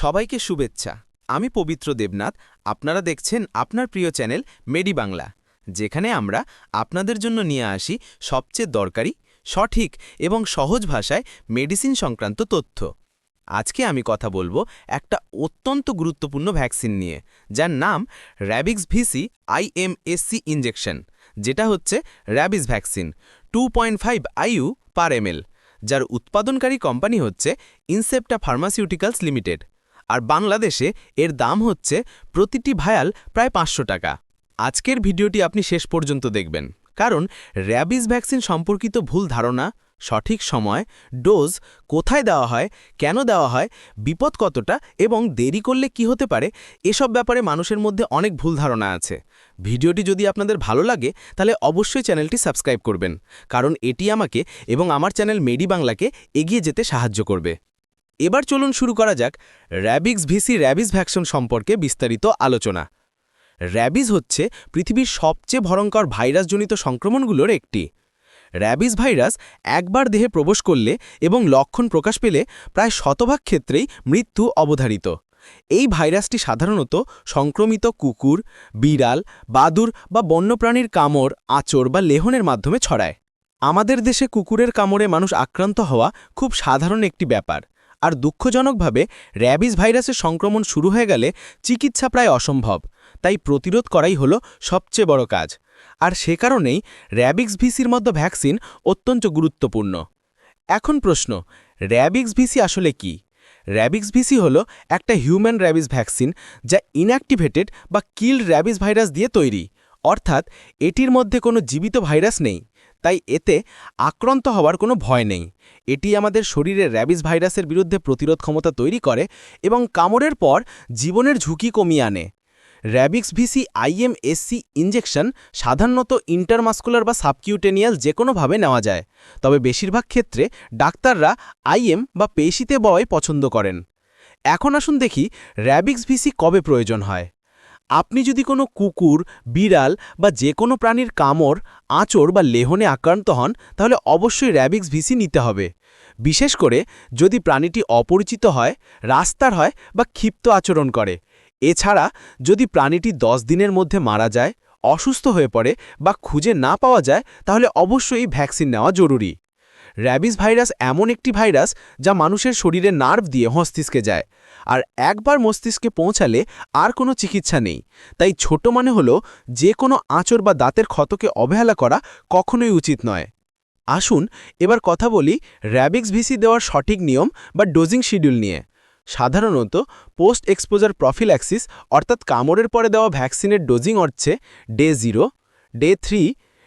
সবাইকে শুভেচ্ছা। আমি পবিত্র দেবনাথ, আপনারা দেখছেন আপনার প্রিয় চ্যানেল মেডি বাংলা, যেখানে আমরা আপনাদের জন্য নিয়ে আসি সবচেয়ে দরকারি, সঠিক এবং সহজ ভাষায় মেডিসিন সংক্রান্ত তথ্য। আজকে আমি কথা বলব একটা অত্যন্ত গুরুত্বপূর্ণ ভ্যাকসিন নিয়ে, যার নাম র্যাবিক্স ভিসি আইএমএসসি ইঞ্জেকশন যেটা হচ্ছে rabies vaccine, two point five IU per ML যার উৎপাদনকারী কোম্পানি হচ্ছে ইনসেপ্টা ফার্মাসিউটিক্যালস লিমিটেড। আর বাংলাদেশে এর দাম হচ্ছে প্রতিটি ভায়াল প্রায় পাঁচশো টাকা। আজকের ভিডিওটি আপনি শেষ পর্যন্ত দেখবেন। কারণ র্যাবিস ভ্যাকসিন সম্পর্কিত ভুল ধারণা, সঠিক সময়, ডোজ, কোথায় দেওয়া হয়, কেন দেওয়া হয়, বিপদ কতটা এবং দেরি করলে কি হতে পারে, এসব ব্যাপারে মানুষের মধ্যে অনেক ভুল ধারণা আছে। ভিডিওটি যদি আপনাদের ভালো লাগে, তাহলে অবশ্যই চ্যানেলটি সাবস্ক্রাইব করবেন। কারণ এটি আমাকে এবং আমার চ্যানেল মেডি বাংলাকে এগিয়ে যেতে সাহায্য করবে। এবার চলুন শুরু করা যাক র্যাবিক্স ভিসি র্যাবিস ভ্যাকসিন সম্পর্কে বিস্তারিত আলোচনা। র্যাবিস হচ্ছে পৃথিবীর সবচেয়ে ভয়ঙ্কর ভাইরাসজনিত সংক্রমণগুলোর একটি। র্যাবিস ভাইরাস একবার দেহে প্রবেশ করলে এবং লক্ষণ প্রকাশ পেলে প্রায় শতভাগ ক্ষেত্রেই মৃত্যু অবধারিত। এই ভাইরাসটি সাধারণত সংক্রমিত কুকুর, বিড়াল, বাদুর বা বন্যপ্রাণীর কামড়, আঁচড় বা লেহনের মাধ্যমে ছড়ায়। আমাদের দেশে কুকুরের কামড়ে মানুষ আক্রান্ত হওয়া খুব সাধারণ একটি ব্যাপার। আর দুঃখজনকভাবে র্যাবিস ভাইরাসের সংক্রমণ শুরু হয়ে গেলে চিকিৎসা প্রায় অসম্ভব। তাই প্রতিরোধ করাই হল সবচেয়ে বড় কাজ। আর সে কারণেই র্যাবিক্স ভিসির মধ্যে ভ্যাকসিন অত্যন্ত গুরুত্বপূর্ণ। এখন প্রশ্ন, র্যাবিক্স ভিসি আসলে কি? র্যাবিক্স ভিসি হল একটা হিউম্যান র্যাবিস ভ্যাকসিন যা ইনঅ্যাক্টিভেটেড বা কিল্ড র্যাবিস ভাইরাস দিয়ে তৈরি। অর্থাৎ এটির মধ্যে কোনো জীবিত ভাইরাস নেই। তাই এতে আক্রান্ত হওয়ার কোনো ভয় নেই। এটি আমাদের শরীরে র্যাবিস ভাইরাসের বিরুদ্ধে প্রতিরোধ ক্ষমতা তৈরি করে এবং কামড়ের পর জীবনের ঝুঁকি কমিয়ে আনে। র্যাবিক্স ভিসি আইএমএসসি ইঞ্জেকশন সাধারণত ইন্টারমাস্কুলার বা সাবকিউটেনিয়াল যে কোনোভাবে নেওয়া যায়। তবে বেশিরভাগ ক্ষেত্রে ডাক্তাররা আইএম বা পেশিতে বয় পছন্দ করেন। এখন আসুন দেখি র্যাবিক্স ভিসি কবে প্রয়োজন হয়। আপনি যদি কোনো কুকুর, বিড়াল বা যে কোনো প্রাণীর কামড়, আঁচড় বা লেহনে আক্রান্ত হন, তাহলে অবশ্যই র্যাবিক্স ভিসি নিতে হবে। বিশেষ করে যদি প্রাণীটি অপরিচিত হয়, রাস্তার হয় বা ক্ষিপ্ত আচরণ করে। এছাড়া যদি প্রাণীটি দশ দিনের মধ্যে মারা যায়, অসুস্থ হয়ে পড়ে বা খুঁজে না পাওয়া যায়, তাহলে অবশ্যই ভ্যাকসিন নেওয়া জরুরি। র্যাবিস ভাইরাস এমন একটি ভাইরাস যা মানুষের শরীরে নার্ভ দিয়ে মস্তিষ্কে যায়। আর একবার মস্তিষ্কে পৌঁছালে আর কোনো চিকিৎসা নেই। তাই ছোট মানে হলো যে কোনো আঁচড় বা দাঁতের ক্ষতকে অবহেলা করা কখনোই উচিত নয়। আসুন এবার কথা বলি র্যাবিক্স ভিসি দেওয়ার সঠিক নিয়ম বা ডোজিং শিডিউল নিয়ে। সাধারণত পোস্ট এক্সপোজার প্রফিল্যাক্সিস অর্থাৎ কামড়ের পরে দেওয়া ভ্যাকসিনের ডোজিং হচ্ছে day zero, day three,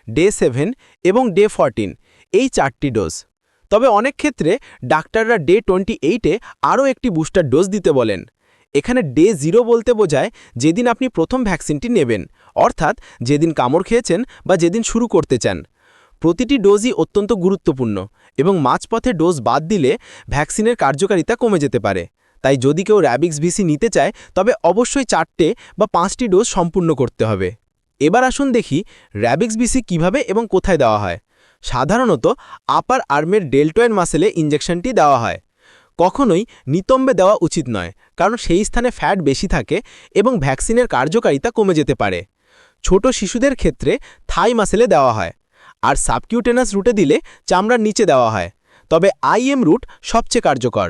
day seven এবং ডে ফরটিন। এই চারটি ডোজ। তবে অনেক ক্ষেত্রে ডাক্তাররা ডে টোয়েন্টি এইটে আরও একটি বুস্টার ডোজ দিতে বলেন। এখানে ডে জিরো বলতে বোঝায় যেদিন আপনি প্রথম ভ্যাকসিনটি নেবেন, অর্থাৎ যেদিন কামড় খেয়েছেন বা যেদিন শুরু করতে চান। প্রতিটি ডোজই অত্যন্ত গুরুত্বপূর্ণ এবং মাঝপথে ডোজ বাদ দিলে ভ্যাকসিনের কার্যকারিতা কমে যেতে পারে। তাই যদি কেউ র্যাবিক্স ভিসি নিতে চায়, তবে অবশ্যই চারটে বা পাঁচটি ডোজ সম্পূর্ণ করতে হবে। এবার আসুন দেখি র্যাবিক্স ভিসি কীভাবে এবং কোথায় দেওয়া হয়। সাধারণত আপার আর্মের ডেল্টয়েড মাসেলে ইঞ্জেকশনটি দেওয়া হয়। কখনোই নিতম্বে দেওয়া উচিত নয়, কারণ সেই স্থানে ফ্যাট বেশি থাকে এবং ভ্যাকসিনের কার্যকারিতা কমে যেতে পারে। ছোট শিশুদের ক্ষেত্রে থাই মাসেলে দেওয়া হয়, আর সাবকিউটেনাস রুটে দিলে চামড়ার নিচে দেওয়া হয়। তবে আইএম রুট সবচেয়ে কার্যকর।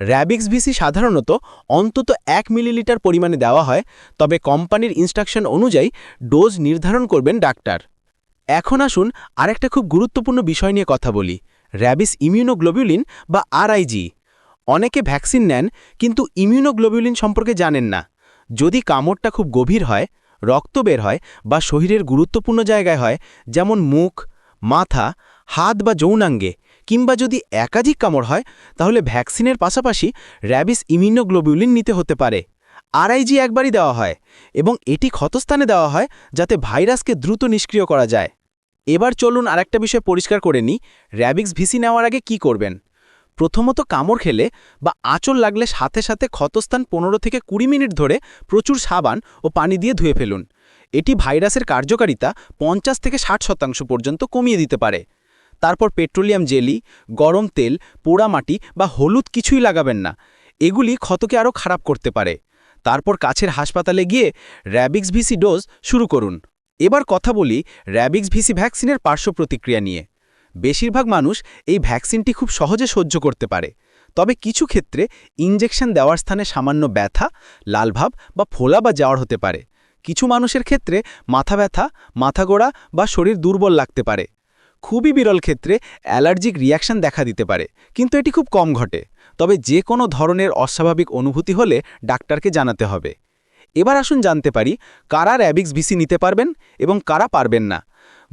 র্যাবিক্স ভিসি সাধারণত অন্তত এক মিলিলিটার পরিমাণে দেওয়া হয়, তবে কোম্পানির ইনস্ট্রাকশন অনুযায়ী ডোজ নির্ধারণ করবেন ডাক্তার। এখন আসুন আরেকটা খুব গুরুত্বপূর্ণ বিষয় নিয়ে কথা বলি, র্যাবিস ইমিউনোগ্লোবিউলিন বা আরআইজি। অনেকে ভ্যাকসিন নেন, কিন্তু ইমিউনোগ্লোবিউলিন সম্পর্কে জানেন না। যদি কামড়টা খুব গভীর হয়, রক্ত বের হয় বা শরীরের গুরুত্বপূর্ণ জায়গায় হয়, যেমন মুখ, মাথা, হাত বা যৌনাঙ্গে, কিংবা যদি একাধিক কামড় হয়, তাহলে ভ্যাকসিনের পাশাপাশি র্যাবিস ইমিউনোগ্লোবিউলিন নিতে হতে পারে। আরআইজি একবারই দেওয়া হয় এবং এটি ক্ষতস্থানে দেওয়া হয় যাতে ভাইরাসকে দ্রুত নিষ্ক্রিয় করা যায়। এবার চলুন আরেকটা বিষয় পরিষ্কার করে নিই, র্যাবিক্স ভিসি নেওয়ার আগে কি করবেন? প্রথমত কামড় খেলে বা আঁচল লাগলে সাথে সাথে ক্ষতস্থান পনেরো থেকে কুড়ি মিনিট ধরে প্রচুর সাবান ও পানি দিয়ে ধুয়ে ফেলুন। এটি ভাইরাসের কার্যকারিতা পঞ্চাশ থেকে ষাট শতাংশ পর্যন্ত কমিয়ে দিতে পারে। তারপর পেট্রোলিয়াম জেলি, গরম তেল পোড়া মাটি বা হলুদ কিছুই লাগাবেন না। এগুলি ক্ষতকে আরও খারাপ করতে পারে। তারপর কাছের হাসপাতালে গিয়ে র্যাবিক্স ভিসি ডোজ শুরু করুন। এবার কথা বলি র্যাবিক্স ভিসি ভ্যাকসিনের পার্শ্ব প্রতিক্রিয়া নিয়ে। বেশিরভাগ মানুষ এই ভ্যাকসিনটি খুব সহজে সহ্য করতে পারে। তবে কিছু ক্ষেত্রে ইনজেকশন দেওয়ার স্থানে সামান্য ব্যথা, লালভাব বা ফোলা বা যাওয়ার হতে পারে। কিছু মানুষের ক্ষেত্রে মাথা ব্যথা, মাথা গোড়া বা শরীর দুর্বল লাগতে পারে। খুবই বিরল ক্ষেত্রে অ্যালার্জিক রিয়াকশন দেখা দিতে পারে, কিন্তু এটি খুব কম ঘটে। তবে যে কোনো ধরনের অস্বাভাবিক অনুভূতি হলে ডাক্তারকে জানাতে হবে। এবার আসুন জানতে পারি, কারা র্যাবিক্স ভিসি নিতে পারবেন এবং কারা পারবেন না?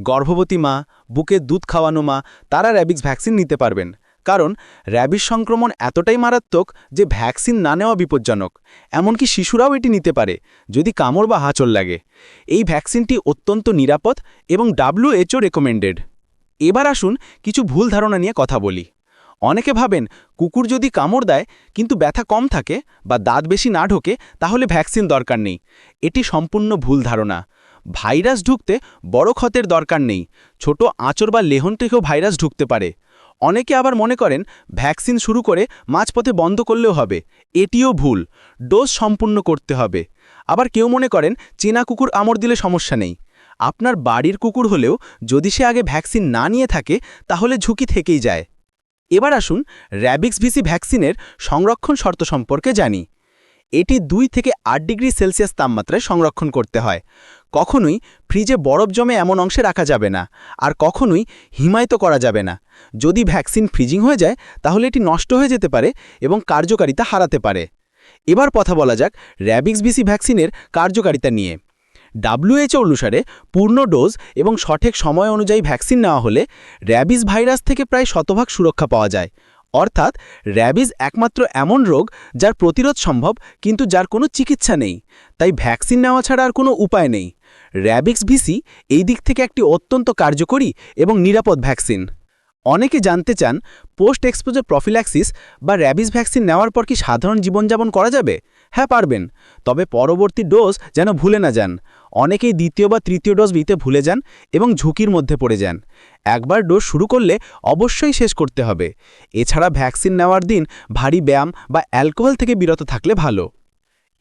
গর্ভবতী মা, বুকে দুধ খাওয়ানো মা, তারা র্যাবিক্স ভ্যাকসিন নিতে পারবেন। কারণ র্যাবিস সংক্রমণ এতটাই মারাত্মক যে ভ্যাকসিন না নেওয়া বিপজ্জনক। এমনকি শিশুরাও এটি নিতে পারে, যদি কামড় বা হাঁচল লাগে। এই ভ্যাকসিনটি অত্যন্ত নিরাপদ এবং ডাব্লিউএচও রেকমেন্ডেড। এবার আসুন কিছু ভুল ধারণা নিয়ে কথা বলি। অনেকে ভাবেন কুকুর যদি কামড় দেয়, কিন্তু ব্যথা কম থাকে বা দাঁত বেশি না ঢোকে, তাহলে ভ্যাকসিন দরকার নেই। এটি সম্পূর্ণ ভুল ধারণা। ভাইরাস ঢুকতে বড় ক্ষতের দরকার নেই। ছোট আঁচড় বা লেহন থেকেও ভাইরাস ঢুকতে পারে। অনেকে আবার মনে করেন ভ্যাকসিন শুরু করে মাঝপথে বন্ধ করলেও হবে। এটিও ভুল। ডোজ সম্পূর্ণ করতে হবে। আবার কেউ মনে করেন চেনা কুকুর আমর দিলে সমস্যা নেই। আপনার বাড়ির কুকুর হলেও যদি সে আগে ভ্যাকসিন না নিয়ে থাকে, তাহলে ঝুঁকি থেকেই যায়। এবার আসুন র্যাবিক্স ভিসি ভ্যাকসিনের সংরক্ষণ শর্ত সম্পর্কে জানি। এটি দুই থেকে আট ডিগ্রি সেলসিয়াস তাপমাত্রায় সংরক্ষণ করতে হয়। কখনোই ফ্রিজে বরফ জমে এমন অংশে রাখা যাবে না, আর কখনোই হিমায়িত করা যাবে না। যদি ভ্যাকসিন ফ্রিজিং হয়ে যায়, তাহলে এটি নষ্ট হয়ে যেতে পারে এবং কার্যকারিতা হারাতে পারে। এবার কথা বলা যাক র্যাবিক্স ভিসি ভ্যাকসিনের কার্যকারিতা নিয়ে। ডাব্লিউএইচও অনুসারে পূর্ণ ডোজ এবং সঠিক সময় অনুযায়ী ভ্যাকসিন নেওয়া হলে র্যাবিস ভাইরাস থেকে প্রায় শতভাগ সুরক্ষা পাওয়া যায়। অর্থাৎ র্যাবিস একমাত্র এমন রোগ যার প্রতিরোধ সম্ভব কিন্তু যার কোনো চিকিৎসা নেই। তাই ভ্যাকসিন নেওয়া ছাড়া আর কোনো উপায় নেই। র্যাবিক্স ভিসি এই দিক থেকে একটি অত্যন্ত কার্যকরী এবং নিরাপদ ভ্যাকসিন। অনেকে জানতে চান পোস্ট এক্সপোজার প্রফিল্যাক্সিস বা র্যাবিস ভ্যাকসিন নেওয়ার পর কি সাধারণ জীবনযাপন করা যাবে? হ্যাঁ পারবেন। তবে পরবর্তী ডোজ যেন ভুলে না যান। অনেকেই দ্বিতীয় বা তৃতীয় ডোজ নিতে ভুলে যান এবং ঝুঁকির মধ্যে পড়ে যান। একবার ডোজ শুরু করলে অবশ্যই শেষ করতে হবে। এছাড়া ভ্যাকসিন নেওয়ার দিন ভারী ব্যায়াম বা অ্যালকোহল থেকে বিরত থাকলে ভালো।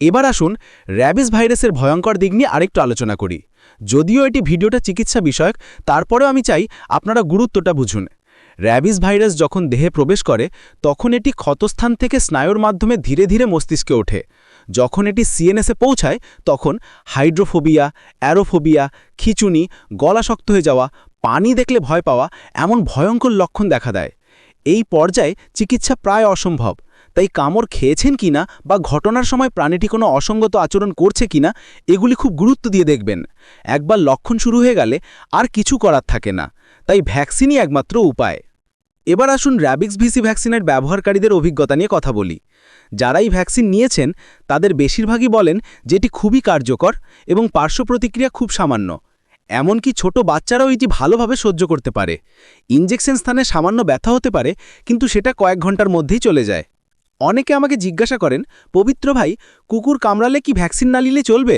এবার আসুন র্যাবিস ভাইরাসের ভয়ঙ্কর দিক নিয়ে আরেকটু আলোচনা করি। যদিও এটি ভিডিওটা চিকিৎসা বিষয়ক, তারপরেও আমি চাই আপনারা গুরুত্বটা বুঝুন। র্যাবিস ভাইরাস যখন দেহে প্রবেশ করে, তখন এটি ক্ষতস্থান থেকে স্নায়ুর মাধ্যমে ধীরে ধীরে মস্তিষ্কে ওঠে। যখন এটি সিএনএসে পৌঁছায়, তখন হাইড্রোফোবিয়া, অ্যারোফোবিয়া, খিচুনি গলা শক্ত হয়ে যাওয়া, পানি দেখলে ভয় পাওয়া এমন ভয়ঙ্কর লক্ষণ দেখা দেয়। এই পর্যায়ে চিকিৎসা প্রায় অসম্ভব। তাই কামড় খেয়েছেন কিনা বা ঘটনার সময় প্রাণীটি কোনো অসঙ্গত আচরণ করছে কিনা, এগুলি খুব গুরুত্ব দিয়ে দেখবেন। একবার লক্ষণ শুরু হয়ে গেলে আর কিছু করার থাকে না। তাই ভ্যাকসিনই একমাত্র উপায়। এবার আসুন র্যাবিক্স ভিসি ভ্যাকসিনের ব্যবহারকারীদের অভিজ্ঞতা নিয়ে কথা বলি। যারাই ভ্যাকসিন নিয়েছেন, তাদের বেশিরভাগই বলেন যেটি খুবই কার্যকর এবং পার্শ্ব প্রতিক্রিয়া খুব সামান্য। এমনকি ছোট বাচ্চারাও এটি ভালোভাবে সহ্য করতে পারে। ইঞ্জেকশন স্থানে সামান্য ব্যথা হতে পারে, কিন্তু সেটা কয়েক ঘণ্টার মধ্যেই চলে যায়। অনেকে আমাকে জিজ্ঞাসা করেন, পবিত্র ভাই, কুকুর কামড়ালে কি ভ্যাকসিন না নিলে চলবে?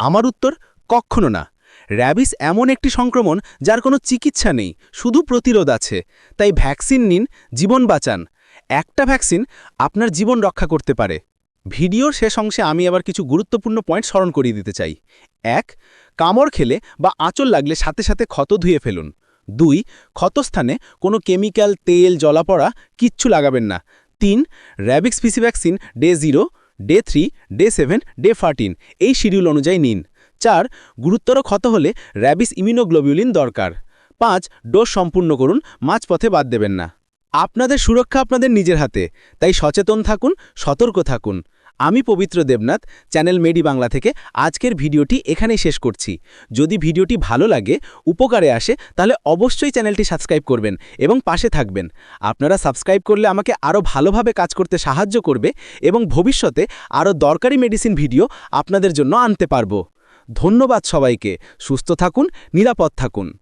আমার উত্তর, কক্ষণো না। র্যাবিস এমন একটি সংক্রমণ যার কোনো চিকিৎসা নেই, শুধু প্রতিরোধ আছে। তাই ভ্যাকসিন নিন, জীবন বাঁচান। একটা ভ্যাকসিন আপনার জীবন রক্ষা করতে পারে। ভিডিওর শেষ অংশে আমি আবার কিছু গুরুত্বপূর্ণ পয়েন্ট স্মরণ করিয়ে দিতে চাই। এক, কামড় খেলে বা আঁচল লাগলে সাথে সাথে ক্ষত ধুয়ে ফেলুন। দুই, ক্ষতস্থানে কোনো কেমিক্যাল, তেল, জলাপড়া কিচ্ছু লাগাবেন না। তিন Rabix PC vaccine day zero, day three, day seven, day fourteen, এই শিডিউল অনুযায়ী নিন। চার গুরুতর ক্ষত হলে র্যাবিস ইমিউনোগ্লোবিউলিন দরকার। পাঁচ, ডোজ সম্পূর্ণ করুন, মাঝপথে বাদ দেবেন না। আপনাদের সুরক্ষা আপনাদের নিজের হাতে, তাই সচেতন থাকুন, সতর্ক থাকুন। আমি পবিত্র দেবনাথ, চ্যানেল মেডি বাংলা থেকে আজকের ভিডিওটি এখানেই শেষ করছি। যদি ভিডিওটি ভালো লাগে, উপকারে আসে, তাহলে অবশ্যই চ্যানেলটি সাবস্ক্রাইব করবেন এবং পাশে থাকবেন। আপনারা সাবস্ক্রাইব করলে আমাকে আরও ভালোভাবে কাজ করতে সাহায্য করবে এবং ভবিষ্যতে আরও দরকারি মেডিসিন ভিডিও আপনাদের জন্য আনতে পারব। ধন্যবাদ সবাইকে। সুস্থ থাকুন নিরাপদ থাকুন।